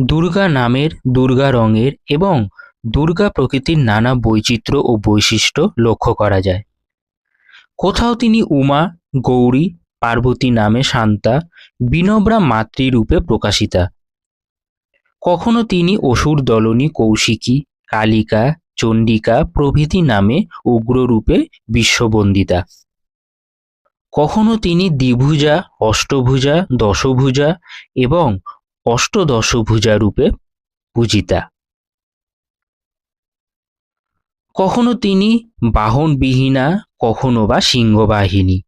দুর্গা নামের দুর্গা রঙের এবং দুর্গা প্রকৃতির নানা বৈচিত্র্য ও বৈশিষ্ট্য লক্ষ্য করা যায়। কোথাও তিনি উমা, গৌরী, পার্বতী নামে শান্তা বিনম্রা মাতৃরূপে প্রকাশিতা। কখনো তিনি অসুর দলনী কৌশিকী, কালিকা চণ্ডিকা প্রভৃতি নামে উগ্ররূপে বিশ্ববন্দিতা। কখনো তিনি দ্বিভুজা, অষ্টভুজা, দশভুজা এবং অষ্টদশভুজা রূপে পূজিতা। কখনো তিনি বাহনবিহীনা, কখনো বা সিংহবাহিনী।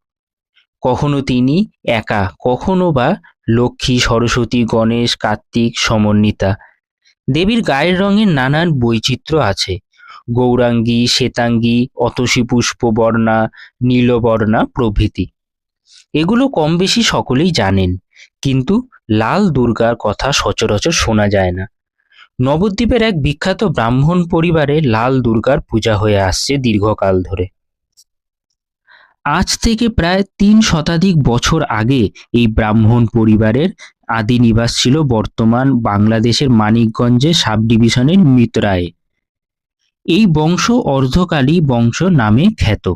কখনো তিনি একা, কখনো বা লক্ষ্মী, সরস্বতী, গণেশ, কার্তিক, সমন্বিতা। দেবীর গায়ের রঙের নানান বৈচিত্র্য আছে। গৌরাঙ্গী, শ্বেতাঙ্গী, অতসী পুষ্পবর্ণা নীলবর্ণা প্রভৃতি। এগুলো কম বেশি সকলেই জানেন, কিন্তু লাল দুর্গার কথা সচরাচর শোনা যায় না। নবদ্বীপের এক বিখ্যাত ব্রাহ্মণ পরিবারে লাল দুর্গার পূজা হয়ে আসছে দীর্ঘকাল ধরে। আজ থেকে প্রায় তিন শতাধিক বছর আগে এই ব্রাহ্মণ পরিবারের আদি নিবাস ছিল বর্তমান বাংলাদেশের মানিকগঞ্জে সাব ডিভিশনের মিত্রায়ে। এই বংশ অর্ধকালী বংশ নামে খ্যাত।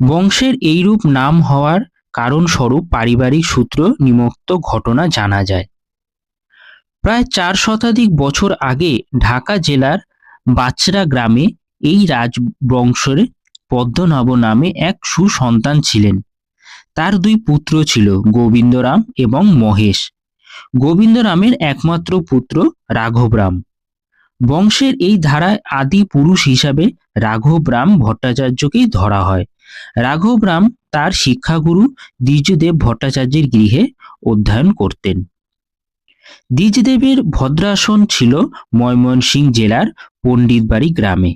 বংশের এইরূপ নাম হওয়ার কারণস্বরূপ পারিবারিক সূত্র নিমক্ত ঘটনা জানা যায়। প্রায় চার শতাধিক বছর আগে ঢাকা জেলার বাচরা গ্রামে এই রাজবংশের পদ্মনাভ নামে এক সুসন্তান ছিলেন। তার দুই পুত্র ছিল, গোবিন্দরাম এবং মহেশ। গোবিন্দরামের একমাত্র পুত্র রাঘবরাম। বংশের এই ধারায় আদি পুরুষ হিসাবে রাঘবরাম ভট্টাচার্যকেই ধরা হয়। রাঘবরাম তার শিক্ষাগুরু দ্বিজদেব ভট্টাচার্যের গৃহে অধ্যয়ন করতেন। দ্বিজদেবের ভদ্রাসন ছিল ময়মনসিংহ জেলার পণ্ডিতবাড়ি গ্রামে।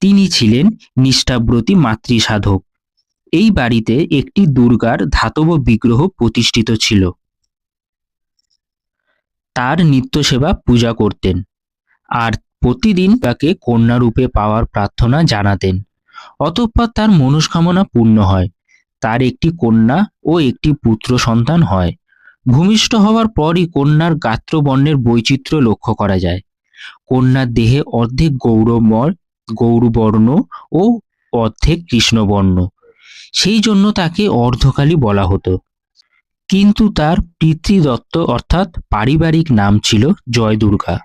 তিনি ছিলেন নিষ্ঠাব্রতী মাতৃসাধক। এই বাড়িতে একটি দুর্গার ধাতব বিগ্রহ প্রতিষ্ঠিত ছিল। তার নিত্যসেবা পূজা করতেন। আর প্রতিদিন তাকে কন্যারূপে পাওয়ার প্রার্থনা জানাতেন। অতঃপর তার মনস্কামনা পূর্ণ হয়। তার একটি কন্যা ও একটি পুত্র সন্তান হয়। ভূমিষ্ঠ হওয়ার পরই কন্যার গাত্রবর্ণের বৈচিত্র্য লক্ষ্য করা যায়। কন্যার দেহে অর্ধেক গৌরময়, গৌরবর্ণ ও অর্ধেক কৃষ্ণবর্ণ। সেই জন্য তাকে অর্ধকালী বলা হতো। কিন্তু তার পিতৃদত্ত অর্থাৎ পারিবারিক নাম ছিল জয় দুর্গা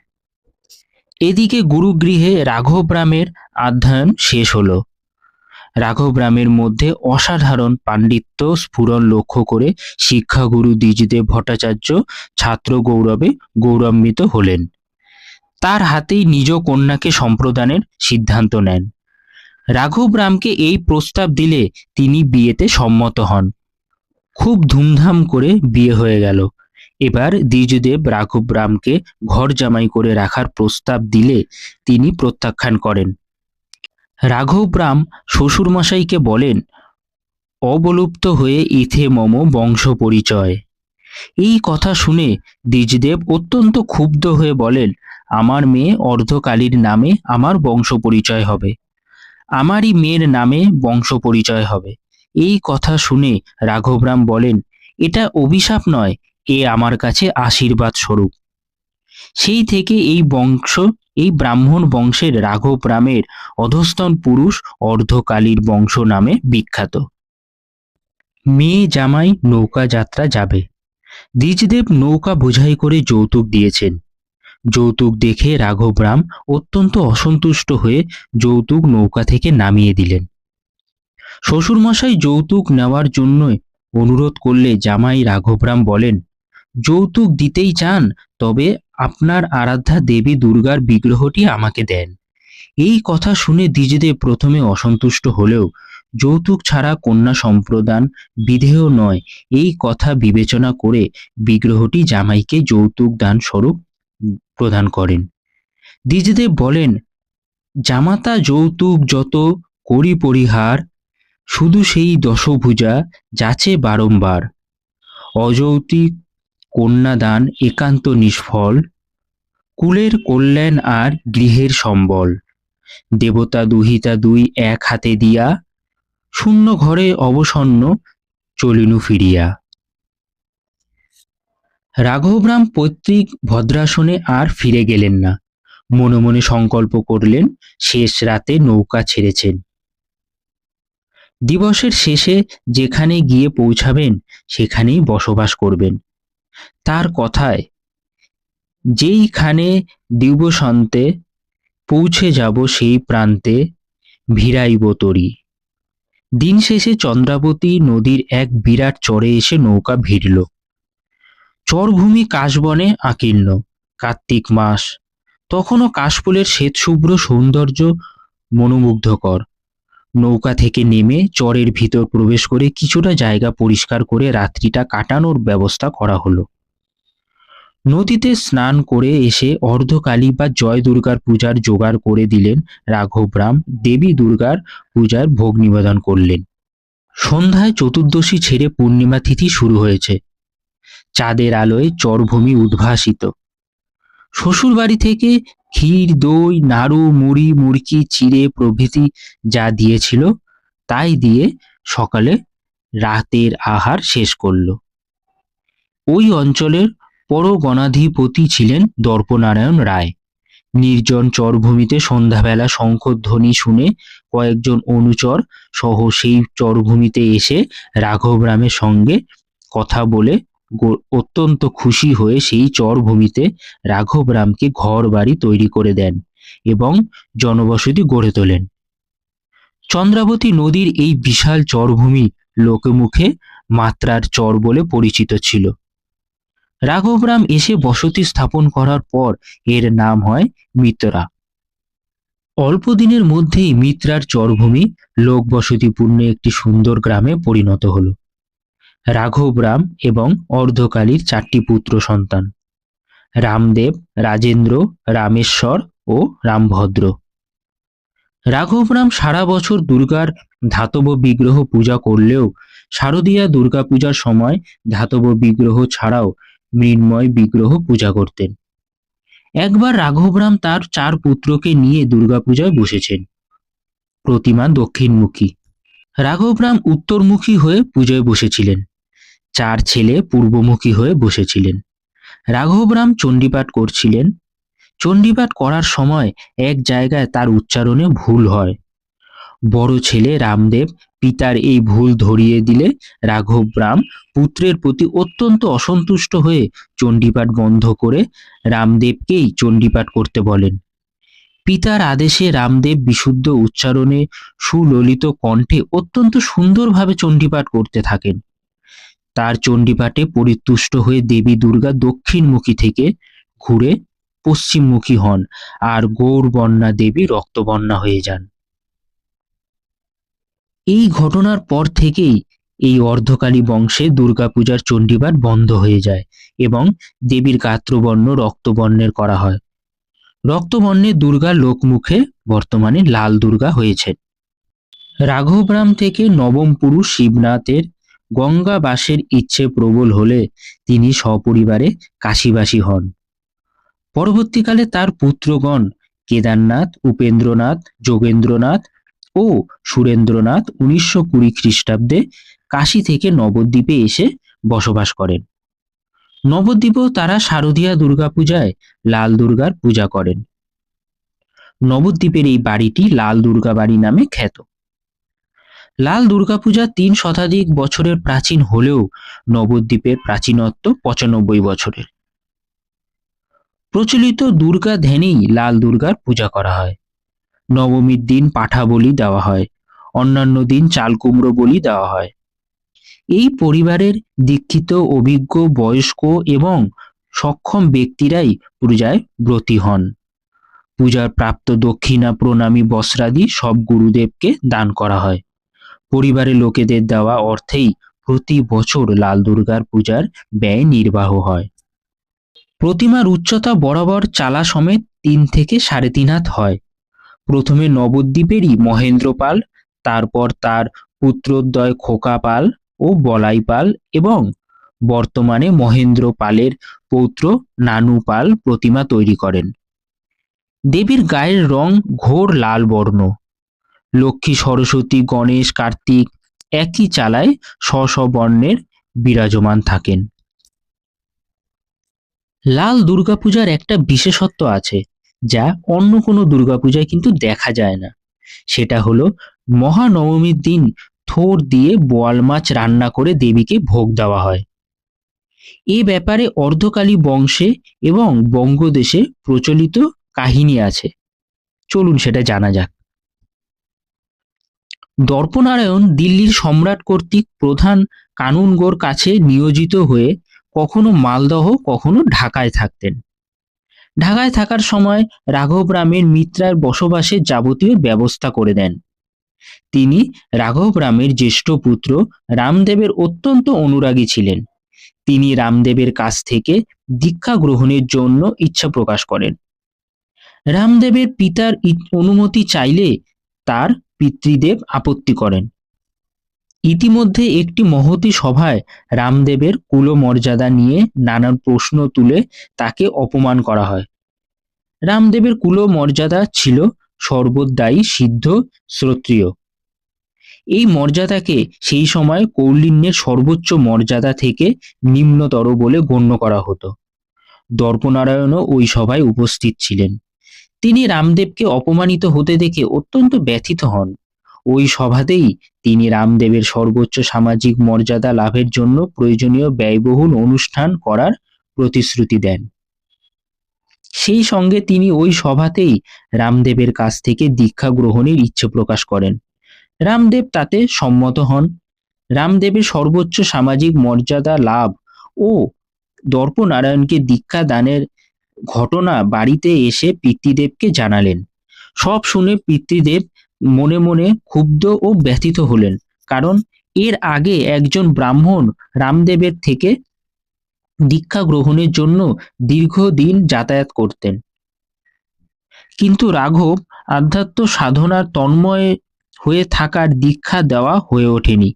এদিকে গুরুগৃহে রাঘব রামের অধ্যয়ন শেষ হলো। রাঘবরামের মধ্যে অসাধারণ পাণ্ডিত্য স্ফুরণ লক্ষ্য করে শিক্ষাগুরু দ্বিজদেব ভট্টাচার্য ছাত্র গৌরবে গৌরবান্বিত হলেন। তার হাতেই নিজ কন্যাকে সম্প্রদানের সিদ্ধান্ত নেন। রাঘব রামকে এই প্রস্তাব দিলে তিনি বিয়েতে সম্মত হন। খুব ধুমধাম করে বিয়ে হয়ে গেল। এবার দ্বিজদেব রাঘবরামকে ঘর জামাই করে রাখার প্রস্তাব দিলে তিনি প্রত্যাখ্যান করেন। রাঘবরাম শ্বশুরমশাইকে বলেন, অবলুপ্ত হয়ে ইথে মম বংশ পরিচয়। এই কথা শুনে দ্বিজদেব অত্যন্ত ক্ষুব্ধ হয়ে বলেন, আমার মেয়ে অর্ধকালীর নামে আমার বংশ পরিচয় হবে। আমারই মেয়ের নামে বংশ পরিচয় হবে। এই কথা শুনে রাঘবরাম বলেন, এটা অভিশাপ নয় এ আমার কাছে আশীর্বাদ স্বরূপ। সেই থেকে এই বংশ, এই ব্রাহ্মণ বংশের রাঘবরামের অধস্তন পুরুষ অর্ধকালীর বংশ নামে বিখ্যাত। মেয়ে জামাই নৌকা যাত্রা যাবে। দ্বিজদেব নৌকা বোঝাই করে যৌতুক দিয়েছেন। যৌতুক দেখে রাঘব রাম অত্যন্ত অসন্তুষ্ট হয়ে যৌতুক নৌকা থেকে নামিয়ে দিলেন। শ্বশুরমশাই যৌতুক নেওয়ার জন্য অনুরোধ করলে জামাই রাঘবরাম বলেন যৌতুক দিতেই চান, তবে আপনার আরাধ্যা দেবী দুর্গার বিগ্রহটি আমাকে দেন। এই কথা শুনে দ্বিজদেব প্রথমে অসন্তুষ্ট হলেও, যৌতুক ছাড়া কন্যা সম্প্রদান বিধেয় নয়, এই কথা বিবেচনা করে বিগ্রহটি জামাইকে যৌতুক দান স্বরূপ প্রদান করেন। দ্বিজদেব বলেন, জামাতা যৌতুক যত করি পরিহার, শুধু সেই দশভুজা যাচে বারংবার অযৌতিক কন্যাদান একান্ত নিষ্ফল, কুলের কল্যাণ আর গৃহের সম্বল। দেবতা দুহিতা দুই এক হাতে দিয়া, শূন্য ঘরে অবসন্ন চলিনু ফিরিয়া। রাঘবরাম পৈতৃক ভদ্রাসনে আর ফিরে গেলেন না। মনে মনে সংকল্প করলেন, শেষ রাতে নৌকা ছেড়েছেন। দিবসের শেষে যেখানে গিয়ে পৌঁছাবেন, সেখানেই বসবাস করবেন। তার কথায়, যেইখানে দিবসন্তে পৌঁছে যাব সেই প্রান্তে ভিড়াইব তরি। দিন শেষে চন্দ্রাবতী নদীর এক বিরাট চরে এসে নৌকা ভিড়ল। চরভূমি কাশবনে আঁকিন্ন কার্তিক মাস। তখনও কাশফুলের শ্বেতশুভ্র সৌন্দর্য মনোমুগ্ধকর। নৌকা থেকে নেমে চরের ভিতর প্রবেশ করে কিছুটা জায়গা পরিষ্কার করে রাত্রিটা কাটানোর ব্যবস্থা করা হলো। নদীতে স্নান করে এসে অর্ধকালী বা জয় দুর্গার পূজার জোগাড় করে দিলেন রাঘবরাম দেবী দুর্গার পূজার ভোগ নিবেদন করলেন। সন্ধ্যায় চতুর্দশী ছেড়ে পূর্ণিমা তিথি শুরু হয়েছে। চাঁদের আলোয় চরভূমি উদ্ভাসিত। শ্বশুর বাড়ি থেকে ক্ষীর, দই, নাড়ু, মুড়ি, মুড়কি, চিড়ে প্রভৃতি যা দিয়েছিল, তাই দিয়ে সকালে রাতের আহার শেষ করল। ওই অঞ্চলের পরগণাধিপতি ছিলেন দর্পনারায়ণ রায়। নির্জন চরভূমিতে সন্ধ্যাবেলা শঙ্খধ্বনি শুনে কয়েকজন অনুচর সহ সেই চরভূমিতে এসে রাঘব রামের সঙ্গে কথা বলে অত্যন্ত খুশি হয়ে সেই চরভূমিতে রাঘবরামকে ঘর বাড়ি তৈরি করে দেন এবং জনবসতি গড়ে তোলেন। চন্দ্রাবতী নদীর এই বিশাল চরভূমি লোকমুখে মাত্রার চর বলে পরিচিত ছিল। রাঘবরাম এসে বসতি স্থাপন করার পর এর নাম হয় মিত্রা। অল্প দিনের মধ্যেই মিত্রার চরভূমি লোকবসতিপূর্ণ একটি সুন্দর গ্রামে পরিণত হলো। রাঘবরাম এবং অর্ধকালীর চারটি পুত্র সন্তান। রামদেব, রাজেন্দ্র, রামেশ্বর ও রামভদ্র। রাঘবরাম সারা বছর দুর্গার ধাতব বিগ্রহ পূজা করলেও শারদীয়া দুর্গা পূজার সময় ধাতব বিগ্রহ ছাড়াও মৃন্ময় বিগ্রহ পূজা করতেন। একবার রাঘবরাম তার চার পুত্রকে নিয়ে দুর্গাপূজায় বসেছেন। প্রতিমা দক্ষিণমুখী। রাঘবরাম উত্তরমুখী হয়ে পূজায় বসেছিলেন। চার ছেলে পূর্বমুখী হয়ে বসেছিলেন। রাঘবরাম চণ্ডীপাঠ করছিলেন। চণ্ডীপাঠ করার সময় এক জায়গায় তার উচ্চারণে ভুল হয়। বড় ছেলে রামদেব পিতার এই ভুল ধরিয়ে দিলে রাঘবরাম পুত্রের প্রতি অত্যন্ত অসন্তুষ্ট হয়ে চণ্ডীপাঠ বন্ধ করে রামদেবকেই চণ্ডীপাঠ করতে বলেন। পিতার আদেশে রামদেব বিশুদ্ধ উচ্চারণে সুললিত কণ্ঠে অত্যন্ত সুন্দরভাবে চণ্ডীপাঠ করতে থাকেন। তার চণ্ডীপাঠে পরিতুষ্ট হয়ে দেবী দুর্গা দক্ষিণমুখী থেকে ঘুরে পশ্চিমমুখী হন আর গৌরবর্ণা দেবী রক্তবর্ণা হয়ে যান। এই ঘটনার পর থেকেই এই অর্ধকালী বংশে দুর্গাপূজার চণ্ডীপাঠ বন্ধ হয়ে যায় এবং দেবীর গাত্রবর্ণ রক্তবর্ণের করা হয়। রক্তবর্ণের দুর্গা লোকমুখে বর্তমানে লাল দুর্গা হয়েছে। রাঘবরাম থেকে নবম পুরুষ শিবনাথের গঙ্গাবাসের ইচ্ছে প্রবল হলে তিনি সপরিবারে কাশীবাসী হন। পরবর্তীকালে তার পুত্রগণ কেদারনাথ, উপেন্দ্রনাথ, যোগেন্দ্রনাথ ও সুরেন্দ্রনাথ উনিশশো কুড়ি খ্রিস্টাব্দে কাশী থেকে নবদ্বীপে এসে বসবাস করেন। নবদ্বীপেও তারা শারদীয়া দুর্গাপূজায় লাল দুর্গার পূজা করেন। নবদ্বীপের এই বাড়িটি লাল দুর্গা বাড়ি নামে খ্যাত। লাল দুর্গাপূজা তিন শতাধিক বছরের প্রাচীন হলেও নবদ্বীপের প্রাচীনত্ব পঁচানব্বই বছরের। প্রচলিত দুর্গা ধ্যানেই লাল দুর্গার পূজা করা হয়। নবমীর দিন পাঠা বলি দেওয়া হয়, অন্যান্য দিন চাল কুমড়ো বলি দেওয়া হয়। এই পরিবারের দীক্ষিত, অভিজ্ঞ, বয়স্ক এবং সক্ষম ব্যক্তিরাই পূজায় ব্রতী হন। পূজার প্রাপ্ত দক্ষিণা, প্রণামী, বস্ত্রাদি সব গুরুদেবকে দান করা হয়। পরিবারের লোকেদের দেওয়া অর্থেই প্রতি বছর লাল দুর্গার পূজার ব্যয় নির্বাহ হয়। প্রতিমার উচ্চতা বরাবর চালা সমেত তিন থেকে সাড়ে তিন হাত হয়। প্রথমে নবদ্বীপেরই মহেন্দ্র পাল, তারপর তার পুত্রদ্বয় খোকা পাল ও বলাই পাল এবং বর্তমানে মহেন্দ্র পালের পৌত্র নানু পাল প্রতিমা তৈরি করেন। দেবীর গায়ের রং ঘোর লাল বর্ণ। লক্ষ্মী, সরস্বতী, গণেশ, কার্তিক একই চালায় স্ব বর্ণের বিরাজমান থাকেন। লাল দুর্গাপূজার একটা বিশেষত্ব আছে, যা অন্য কোনো দুর্গাপূজায় কিন্তু দেখা যায় না। সেটা হলো, মহানবমীর দিন থোর দিয়ে বোয়াল মাছ রান্না করে দেবীকে ভোগ দেওয়া হয়। এ ব্যাপারে অর্ধকালী বংশে এবং বঙ্গদেশে প্রচলিত কাহিনী আছে। চলুন সেটা জানা যাক। দর্পনারায়ণ দিল্লির সম্রাট কর্তৃক প্রধান কানুনগোর কাছে নিয়োজিত হয়ে কখনো মালদহ, কখনো ঢাকায় থাকতেন। ঢাকায় থাকার সময় রাঘব রামের মিত্রার বসবাসের যাবতীয় ব্যবস্থা করে দেন। তিনি রাঘব রামের জ্যেষ্ঠ পুত্র রামদেবের অত্যন্ত অনুরাগী ছিলেন। তিনি রামদেবের কাছ থেকে দীক্ষা গ্রহণের জন্য ইচ্ছা প্রকাশ করেন। রামদেবের পিতার অনুমতি চাইলে তার পিতৃদেব আপত্তি করেন। ইতিমধ্যে একটি মহতি সভায় রামদেবের কুলমর্যাদা নিয়ে নানান প্রশ্ন তুলে তাকে অপমান করা হয়। রামদেবের কুলমর্যাদা ছিল সর্বদায়ী সিদ্ধ, শ্রোত্রিয়। এই মর্যাদাকে সেই সময় কৌলিন্যের সর্বোচ্চ মর্যাদা থেকে নিম্নতর বলে গণ্য করা হতো। দর্পনারায়ণও ওই সভায় উপস্থিত ছিলেন। তিনি রামদেবকে অপমানিত হতে দেখে অত্যন্ত ব্যথিত হন। ওই সভাতেই তিনি রামদেবের সর্বোচ্চ সামাজিক মর্যাদা লাভের জন্য প্রয়োজনীয় ব্যয়বহুল অনুষ্ঠান করার প্রতিশ্রুতি দেন। সেই সঙ্গে তিনি ওই সভাতেই রামদেবের কাছ থেকে দীক্ষা গ্রহণের ইচ্ছে প্রকাশ করেন। রামদেব তাতে সম্মত হন। রামদেবের সর্বোচ্চ সামাজিক মর্যাদা লাভ ও দর্পনারায়ণকে দীক্ষা দানের ঘটনা বাড়িতে এসে পিতৃদেবকে জানালেন। সব শুনে পিতৃদেব মনে মনে ক্ষুব্ধ ও ব্যথিত হলেন, কারণ এর আগে একজন ব্রাহ্মণ রামদেবের থেকে দীক্ষা গ্রহণের জন্য দীর্ঘদিন যাতায়াত করতেন। কিন্তু রাঘব আধ্যাত্ম সাধনার তন্ময় হয়ে থাকার দীক্ষা দেওয়া হয়ে ওঠেনি।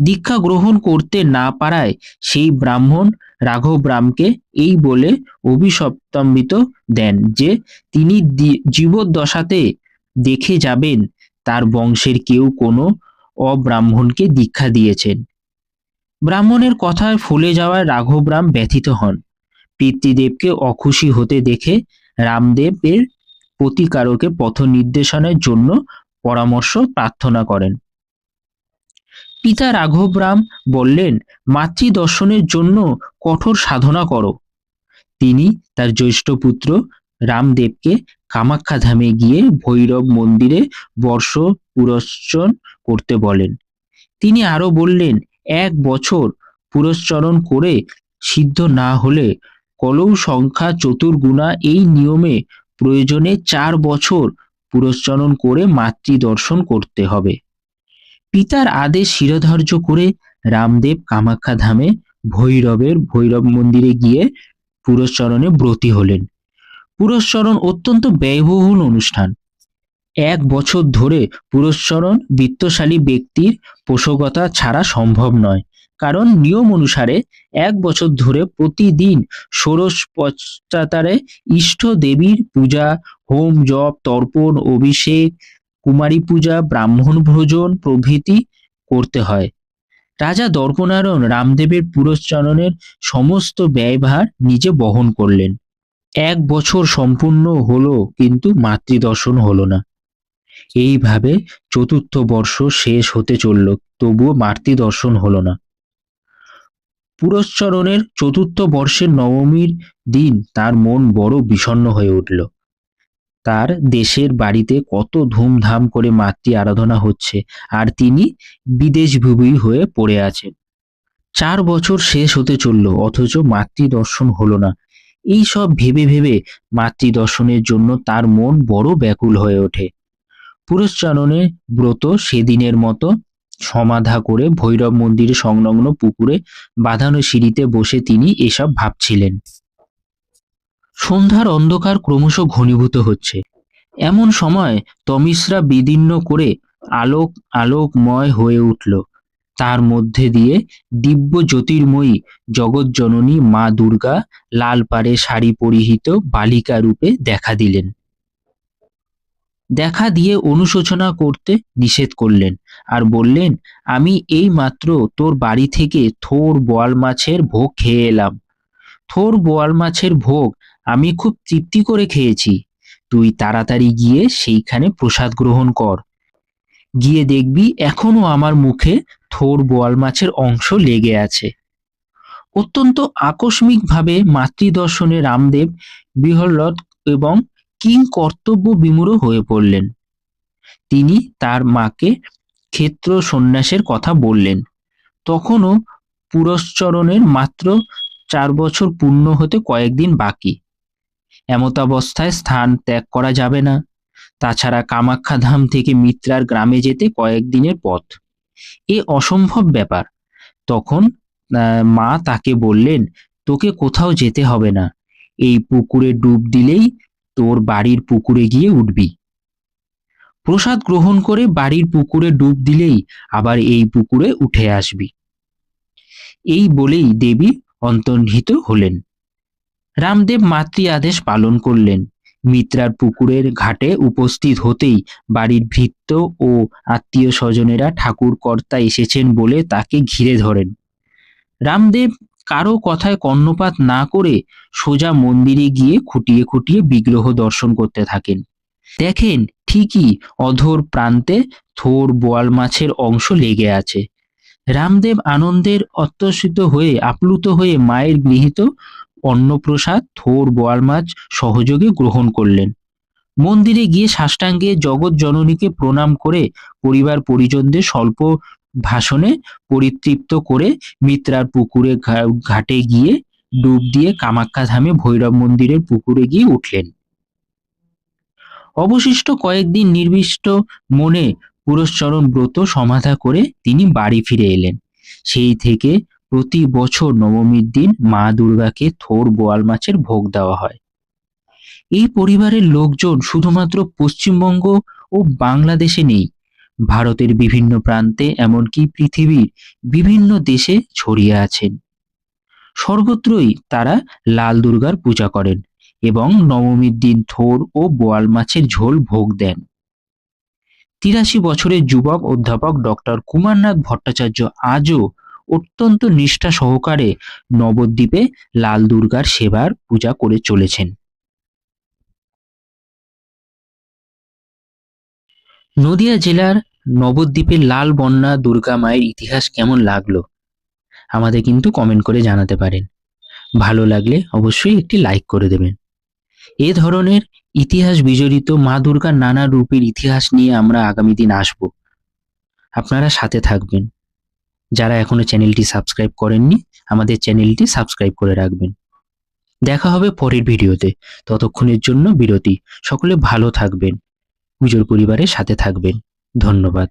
দীক্ষা গ্রহণ করতে না পারায় সেই ব্রাহ্মণ রাঘব রামকে এই বলে অভিসপ্তম্বিত দেন যে তিনি জীবদ্দশাতে দেখে যাবেন তার বংশের কেউ কোনো অব্রাহ্মণকে দীক্ষা দিয়েছেন। ব্রাহ্মণের কথায় ফলে যাওয়ায় রাঘব রাম ব্যথিত হন। পিতৃদেবকে অখুশি হতে দেখে রামদেবের প্রতিকারকে পথ নির্দেশনের জন্য পরামর্শ প্রার্থনা করেন। পিতা রাঘব রাম বললেন, মাতৃ দর্শনের জন্য কঠোর সাধনা করো। তিনি তার জ্যৈষ্ঠ পুত্র রামদেবকে কামাখ্যা ধামে গিয়ে ভৈরব মন্দিরে বর্ষ পুরস্চন করতে বলেন। তিনি আরও বললেন, এক বছর পুরস্চরণ করে সিদ্ধ না হলে কলৌ সংখ্যা চতুর্গুণা এই নিয়মে প্রয়োজনে চার বছর পুরস্চরণ করে মাতৃ দর্শন করতে হবে। পিতার আদেশ শিরোধার্য করে রামদেব কামাখ্যা ধামে ভৈরবের ভৈরব মন্দিরে গিয়ে পুরস্চরণে ব্রতী হলেন। পুরস্চরণ অত্যন্ত ব্যয়বহুল অনুষ্ঠান। এক বছর ধরে পুরস্চরণ বিত্তশালী ব্যক্তির পোষকতা ছাড়া সম্ভব নয়, কারণ নিয়ম অনুসারে এক বছর ধরে প্রতিদিন ষোড়শ পশ্চাতারে ইষ্ট দেবীর পূজা, হোম জপ, তর্পণ, অভিষেক কুমারী পূজা, ব্রাহ্মণ ভোজন প্রভৃতি করতে হয়। রাজা দর্পনারায়ণ রামদেবের পুরস্চরণের সমস্ত ব্যয়ভার নিজে বহন করলেন। এক বছর সম্পূর্ণ হলো, কিন্তু মাতৃদর্শন হলো না। এইভাবে চতুর্থ বর্ষ শেষ হতে চলল, তবুও মাতৃদর্শন হলো না। পুরস্চরণের চতুর্থ বর্ষের নবমীর দিন তার মন বড় বিষণ্ণ হয়ে উঠল। তার দেশের বাড়িতে কত ধুমধাম করে মাতৃ আরাধনা হচ্ছে আর তিনি বিদেশ বিদেশভূমি হয়ে পড়ে আছেন। চার বছর শেষ হতে চলল, অথচ মাতৃ দর্শন হলো না। এই সব ভেবে ভেবে মাতৃ দর্শনের জন্য তার মন বড় ব্যাকুল হয়ে ওঠে। পুরস্চারণে ব্রত সেদিনের মতো সমাধা করে ভৈরব মন্দিরে সংলগ্ন পুকুরে বাঁধানো সিঁড়িতে বসে তিনি এসব ভাবছিলেন। সন্ধ্যার অন্ধকার ক্রমশ ঘনীভূত হচ্ছে। এমন সময় তমিশ্রা বিদীর্ণ করে আলোক আলোকময় হয়ে উঠল। তার মধ্যে দিয়ে দিব্য জ্যোতির্ময়ী জগৎজননী মা দুর্গা লাল পাড়ে শাড়ি পরিহিত বালিকা রূপে দেখা দিলেন। দেখা দিয়ে অনুশোচনা করতে নিষেধ করলেন আর বললেন, আমি এই মাত্র তোর বাড়ি থেকে থোর বোয়াল মাছের ভোগ খেয়ে এলাম। থোর বোয়াল মাছের ভোগ আমি খুব তৃপ্তি করে খেয়েছি। তুই তাড়াতাড়ি গিয়ে সেইখানে প্রসাদ গ্রহণ কর। গিয়ে দেখবি এখনও আমার মুখে থোর বোয়াল মাছের অংশ লেগে আছে। অত্যন্ত আকস্মিকভাবে মাতৃদর্শনে রামদেব বিহ্বল এবং কিং কর্তব্য বিমূঢ় হয়ে পড়লেন। তিনি তার মাকে ক্ষেত্র সন্ন্যাসের কথা বললেন। তখনও পুরশ্চরণের মাত্র চার বছর পূর্ণ হতে কয়েকদিন বাকি। এমতাবস্থায় স্থান ত্যাগ করা যাবে না। তাছাড়া কামাখ্যা ধাম থেকে মিত্রার গ্রামে যেতে কয়েকদিনের পথ। এ অসম্ভব ব্যাপার। তখন মা তাকে বললেন, তোকে কোথাও যেতে হবে না। এই পুকুরে ডুব দিলেই তোর বাড়ির পুকুরে গিয়ে উঠবি। প্রসাদ গ্রহণ করে বাড়ির পুকুরে ডুব দিলেই আবার এই পুকুরে উঠে আসবি। এই বলেই দেবী অন্তর্হিত হলেন। রামদেব মাতৃ আদেশ পালন করলেন। মিত্রার পুকুরের ঘাটে উপস্থিত হতেই বাড়ির ভৃত্য ও আত্মীয় স্বজনেরা ঠাকুর কর্তা এসেছেন বলে তাকে ঘিরে ধরেন। রামদেব কারও কথায় কর্ণপাত না করে সোজা মন্দিরে গিয়ে খুঁটিয়ে খুঁটিয়ে বিগ্রহ দর্শন করতে থাকেন। দেখেন ঠিকই অধর প্রান্তে থোর বোয়াল মাছের অংশ লেগে আছে। রামদেব আনন্দের অত্যসিত হয়ে আপ্লুত হয়ে মায়ের গৃহীত অন্নপ্রসাদ, থোর, বোয়াল মাছ সহযোগে গ্রহণ করলেন। মন্দিরে গিয়ে সাষ্টাঙ্গে জগৎ জননীকে প্রণাম করে পরিবার পরিজনদের স্বল্প ভাষণে পরিতৃপ্ত করে মিত্রার পুকুরে ঘাটে গিয়ে ডুব দিয়ে কামাখ্যা ধামে ভৈরব মন্দিরের পুকুরে গিয়ে উঠলেন। অবশিষ্ট কয়েকদিন নির্বিষ্ট মনে পুরস্চরণ ব্রত সমাধা করে তিনি বাড়ি ফিরে এলেন। সেই থেকে প্রতি বছর নবমীর দিন মা দুর্গাকে থোর বোয়াল মাছের ভোগ দেওয়া হয়। এই পরিবারের লোকজন শুধুমাত্র পশ্চিমবঙ্গ ও বাংলাদেশে নেই, ভারতের বিভিন্ন প্রান্তে এমনকি পৃথিবীর বিভিন্ন দেশে ছড়িয়ে আছেন। সর্বত্রই তারা লাল দুর্গার পূজা করেন এবং নবমীর দিন থোর ও বোয়াল মাছের ঝোল ভোগ দেন। তিরাশি বছরের যুবক অধ্যাপক ডক্টর কুমারনাথ ভট্টাচার্য আজও অত্যন্ত নিষ্ঠা সহকারে নবদ্বীপে লাল দুর্গার সেবার পূজা করে চলেছেন। নদিয়া জেলার নবদ্বীপের লাল বন্যা দুর্গা মায়ের ইতিহাস কেমন লাগল? আমাদের কিন্তু কমেন্ট করে জানাতে পারেন। ভালো লাগলে অবশ্যই একটি লাইক করে দেবেন। এ ধরনের ইতিহাস বিজড়িত মা দুর্গার নানা রূপের ইতিহাস নিয়ে আমরা আগামী দিন আসব। আপনারা সাথে থাকবেন। যারা এখনও চ্যানেলটি সাবস্ক্রাইব করেননি, আমাদের চ্যানেলটি সাবস্ক্রাইব করে রাখবেন। দেখা হবে পরের ভিডিওতে। ততক্ষণের জন্য বিরতি। সকলে ভালো থাকবেন। পুজোর পরিবারের সাথে থাকবেন। ধন্যবাদ।